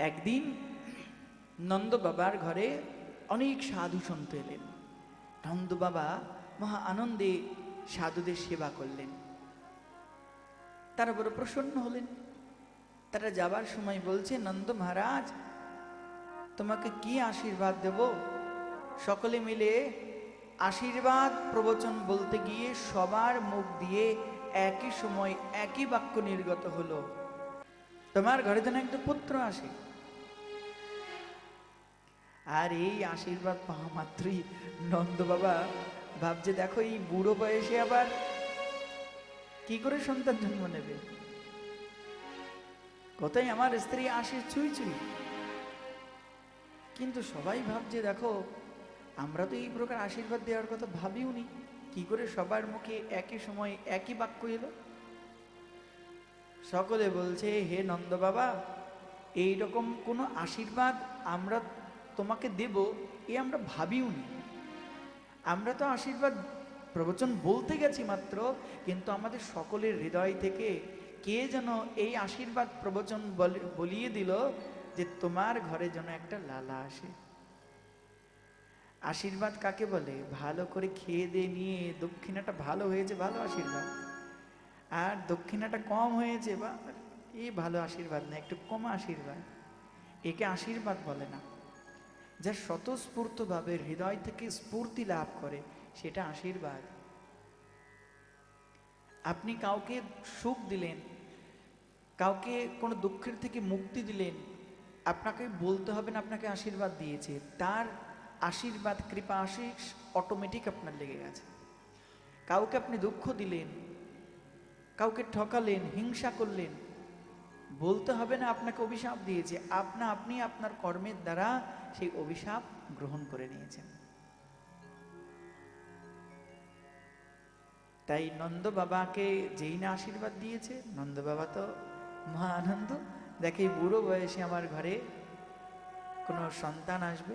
একদিন নন্দ বাবার ঘরে অনেক সাধু সন্ত এলেন। নন্দ বাবা মহা আনন্দে সাধুদের সেবা করলেন। তারা বড় প্রসন্ন হলেন। তারা যাবার সময় বলছে, নন্দ মহারাজ, তোমাকে কি আশীর্বাদ দেব? সকলে মিলে আশীর্বাদ প্রবচন বলতে গিয়ে সবার মুখ দিয়ে একই সময় একই বাক্য নির্গত হলো। তোমার ঘরে যেন একটা পুত্র আসে। আর এই আশীর্বাদ পাওয়া মাত্রই নন্দ বাবা ভাবছে, দেখো, এই বুড়ো বয়সে আবার কি করে সন্তান জন্ম নেবে? কোথায় আমার স্ত্রী আসে চুই চুই। কিন্তু সবাই ভাবছে, দেখো, আমরা তো এই প্রকার আশীর্বাদ দেওয়ার কথা ভাবিও নি। কি করে সবার মুখে একই সময় একই বাক্য এলো? সকলে বলছে, হে নন্দ বাবা এইরকম কোনো আশীর্বাদ আমরা তোমাকে দেব, এ আমরা ভাবিও নি। আমরা তো আশীর্বাদ প্রবচন বলতে গেছি মাত্র, কিন্তু আমাদের সকলের হৃদয় থেকে কে যেন এই আশীর্বাদ প্রবচন বলে- বলিয়ে দিল যে তোমার ঘরে যেন একটা লালা আসে। আশীর্বাদ কাকে বলে? ভালো করে খেয়ে দিয়ে নিয়ে দক্ষিণাটা ভালো হয়েছে, ভালো আশীর্বাদ। আর দক্ষিণাটা কম হয়েছে, বা এই ভালো আশীর্বাদ না, একটু কম আশীর্বাদ। একে আশীর্বাদ বলে না। যা স্বতঃস্ফূর্তভাবে হৃদয় থেকে স্ফূর্তি লাভ করে, সেটা আশীর্বাদ। আপনি কাউকে সুখ দিলেন, কাউকে কোনো দুঃখের থেকে মুক্তি দিলেন, আপনাকে বলতে হবে না আপনাকে আশীর্বাদ দিয়েছে, তার আশীর্বাদ, কৃপা আশিস অটোমেটিক আপনার লেগে গেছে। কাউকে আপনি দুঃখ দিলেন, কাউকে ঠকালেন, হিংসা করলেন বলতে হবে না, আপনাকে অভিশাপ দিয়েছে। আপনা আপনি আপনার কর্মের দ্বারা সেই অভিশাপ গ্রহণ করে নিয়েছেন। তাই নন্দ বাবাকে যেই না আশীর্বাদ দিয়েছে, নন্দ বাবা তো মহা আনন্দ। দেখে বুড়ো বয়সে আমার ঘরে কোনো সন্তান আসবে।